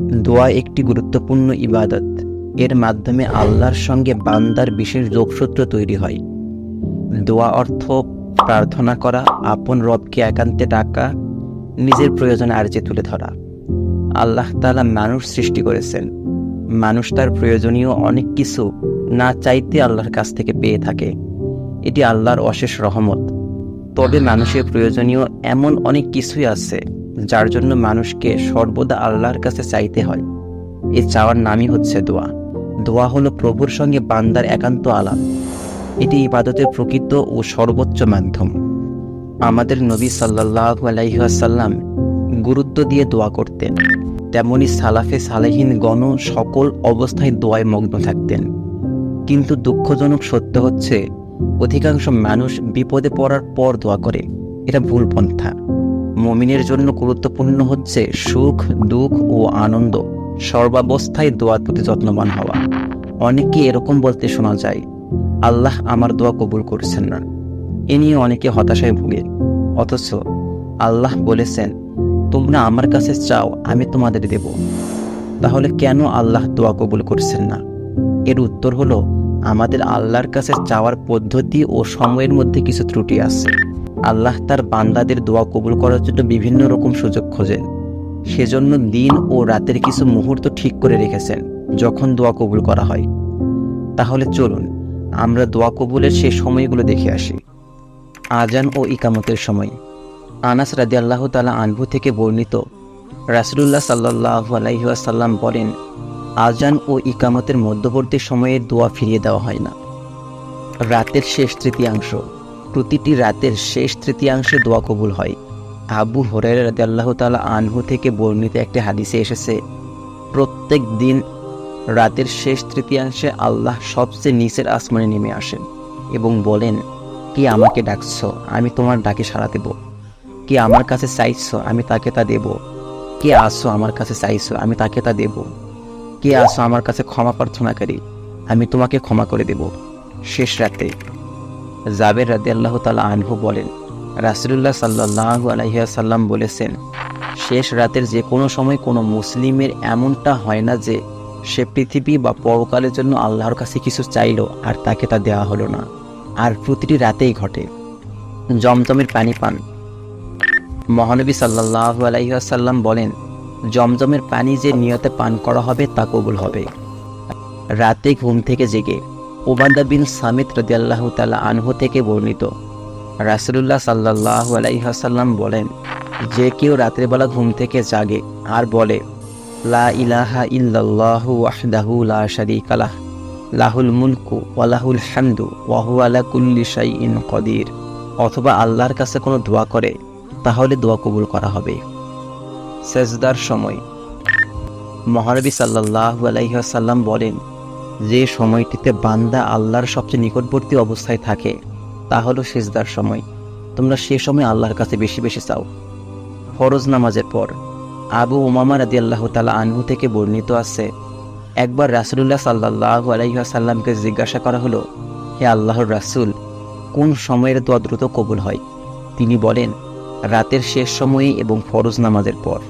দোয়া একটি গুরুত্বপূর্ণ ইবাদত। এর মাধ্যমে আল্লাহর সঙ্গে বান্দার বিশেষ যোগসূত্র তৈরি হয়। দোয়া অর্থ প্রার্থনা করা, আপন রবকে একান্তে ডাকা, নিজের প্রয়োজনে আর্জে তুলে ধরা। আল্লাহ তালা মানুষ সৃষ্টি করেছেন। মানুষ তার প্রয়োজনীয় অনেক কিছু না চাইতে আল্লাহর কাছ থেকে পেয়ে থাকে। এটি আল্লাহর অশেষ রহমত। তবে মানুষের প্রয়োজনীয় এমন অনেক কিছুই আছে যার জন্য মানুষকে সর্বদা আল্লাহর কাছে চাইতে হয়। এই চাওয়ার নামই হচ্ছে দোয়া। দোয়া হলো প্রভুর সঙ্গে বান্দার একান্ত আলাপ। এটি ইবাদতের প্রকৃত ও সর্বোচ্চ মাধ্যম। আমাদের নবী সাল্লাহ আলাইসাল্লাম গুরুত্ব দিয়ে দোয়া করতেন। তেমনি সালাফে সালেহীন গণ সকল অবস্থায় দোয়ায় মগ্ন থাকতেন। কিন্তু দুঃখজনক সত্য হচ্ছে, অধিকাংশ মানুষ বিপদে পড়ার পর দোয়া করে। এটা ভুল পন্থা। মমিনের জন্য গুরুত্বপূর্ণ হচ্ছে সুখ, দুঃখ ও আনন্দ। সর্বাবস্থায় দোয়ার প্রতি যত্নবান হওয়া। অনেকে এরকম বলতে শোনা যায়, আল্লাহ আমার দোয়া কবুল করছেন না। এ নিয়ে অনেকে হতাশায় ভুগে। অথচ আল্লাহ বলেছেন, তোমরা আমার কাছে চাও, আমি তোমাদের দেব। তাহলে কেন আল্লাহ দোয়া কবুল করছেন না? এর উত্তর হলো, আমাদের আল্লাহর কাছে চাওয়ার পদ্ধতি ও সময়ের মধ্যে কিছু ত্রুটি আছে। আল্লাহ তার বান্দাদের দোয়া কবুল করার জন্য বিভিন্ন রকম সুযোগ খোঁজেন সেজন্য দিন ও রাতের কিছু মুহূর্ত ঠিক করে রেখেছেন, যখন দোয়া কবুল করা হয়। তাহলে চলুন, আমরা দোয়া কবুলের সেই সময়গুলো দেখে আসি। আজান ও ইকামতের সময়। আনাস রাদি আল্লাহ তালা আনভু থেকে বর্ণিত রাসুলুল্লাহ সাল্লাহ আলাইসাল্লাম বলেন আজান ও ইকামতের মধ্যবর্তী সময়ে দোয়া ফিরিয়ে দেওয়া হয় না। রাতের শেষ তৃতীয়াংশ। প্রতিটি রাতের শেষ তৃতীয়াংশে দোয়া কবুল হয়। আবু হরের রাদি আল্লাহ তালা আনহু থেকে বর্ণিত একটি হাদিসে এসেছে, প্রত্যেক দিন রাতের শেষ তৃতীয়াংশে আল্লাহ সবচেয়ে নিচের আসমানে নেমে আসেন এবং বলেন, কি আমাকে ডাকছ? আমি তোমার ডাকে সাড়া দেব। কি আমার কাছে চাইছ? আমি তাকে তা দেব। কে আসো আমার কাছে চাইছো? আমি তাকে তা দেব। কে আসো আমার কাছে ক্ষমা প্রার্থনাকারী? আমি তোমাকে ক্ষমা করে দেব। শেষ রাতে জাবের রাতে আল্লাহ তালা আনহু বলেন, রাসুলুল্লাহ সাল্লাহ আলহিয়াসাল্লাম বলেছেন, শেষ রাতের যে কোনো সময় কোনো মুসলিমের এমনটা হয় না যে সে পৃথিবী বা পরকালের জন্য আল্লাহর কাছে কিছু চাইলো আর তাকে তা দেওয়া হলো না। আর প্রতিটি রাতেই ঘটে। জমজমের পানি পান। মহানবী সাল্লাহ আলাইসাল্লাম বলেন, জমজমের পানি যে নিয়তে পান করা হবে তা কবুল হবে। রাতে ঘুম থেকে জেগে ওবাদা বিন সামিত রদিয়াল্লাহ তালা আনহু থেকে বর্ণিত। রাসুলুল্লাহ সাল্লাহ আলাইসাল্লাম বলেন, যে কেউ রাত্রেবেলা ঘুম থেকে জাগে আর বলে, লা ইলাহা ইল্লাল্লাহু ওয়াহদাহু লা শারীকা লাহ, লাহুল মুলকু ওয়ালাহুল হামদু ওয়াহু আলা কুল্লি শাইইন কদির, অথবা আল্লাহর কাছে কোনো দোয়া করে, তাহলে দোয়া কবুল করা হবে। সেজদার সময় মহানবী সাল্লাহ আলাইসাল্লাম বলেন যে সময়টিতে বান্দা আল্লাহর সবচেয়ে নিকটবর্তী অবস্থায় থাকে, তা হলো সেজদার সময়। তোমরা সে সময় আল্লাহর কাছে বেশি বেশি চাও। ফরজ নামাজের পর আবু উমামা রাদি আল্লাহ তালা আনহু থেকে বর্ণিত আছে, একবার রাসুলুল্লাহ সাল্লাহ আলাইসাল্লামকে জিজ্ঞাসা করা হলো, হে আল্লাহর রাসুল, কোন সময়ের দোয়া দ্রুত কবুল হয়? তিনি বলেন, রাতের শেষ সময়ে এবং ফরজ নামাজের পর।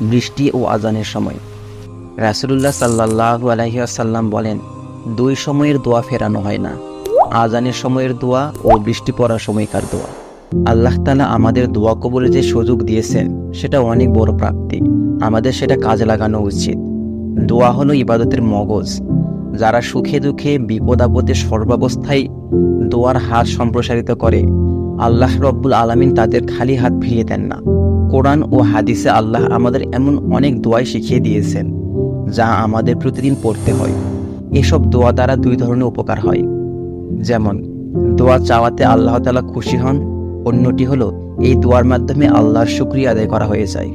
বৃষ্টি ও আজানের সময়। রাসুলুল্লাহ সাল্লাহ আলহিয়াসাল্লাম বলেন, দুই সময়ের দোয়া ফেরানো হয় না। আজানের সময়ের দোয়া ও বৃষ্টি পড়ার সময়কার দোয়া। আল্লাহ তালা আমাদের দোয়া কবলের যে সুযোগ দিয়েছেন, সেটা অনেক বড় প্রাপ্তি। আমাদের সেটা কাজে লাগানো উচিত। দোয়া হলো ইবাদতের মগজ। যারা সুখে দুঃখে, বিপদ আপদে সর্বাবস্থায় দোয়ার হাত সম্প্রসারিত করে, আল্লাহ রব্বুল আলমিন তাদের খালি হাত ফিরিয়ে দেন না। কোরআন ও হাদিসে আল্লাহ আমাদের এমন অনেক দোয়াই শিখিয়ে দিয়েছেন। যা আমাদের প্রতিদিন পড়তে হয়। এসব দোয়া দ্বারা দুই ধরনের উপকার হয়। যেমন, দোয়া চাওয়াতে আল্লাহ তালা খুশি হন, অন্যটি হলো এই দোয়ার মাধ্যমে আল্লাহর শুক্রিয়া আদায় করা হয়ে যায়।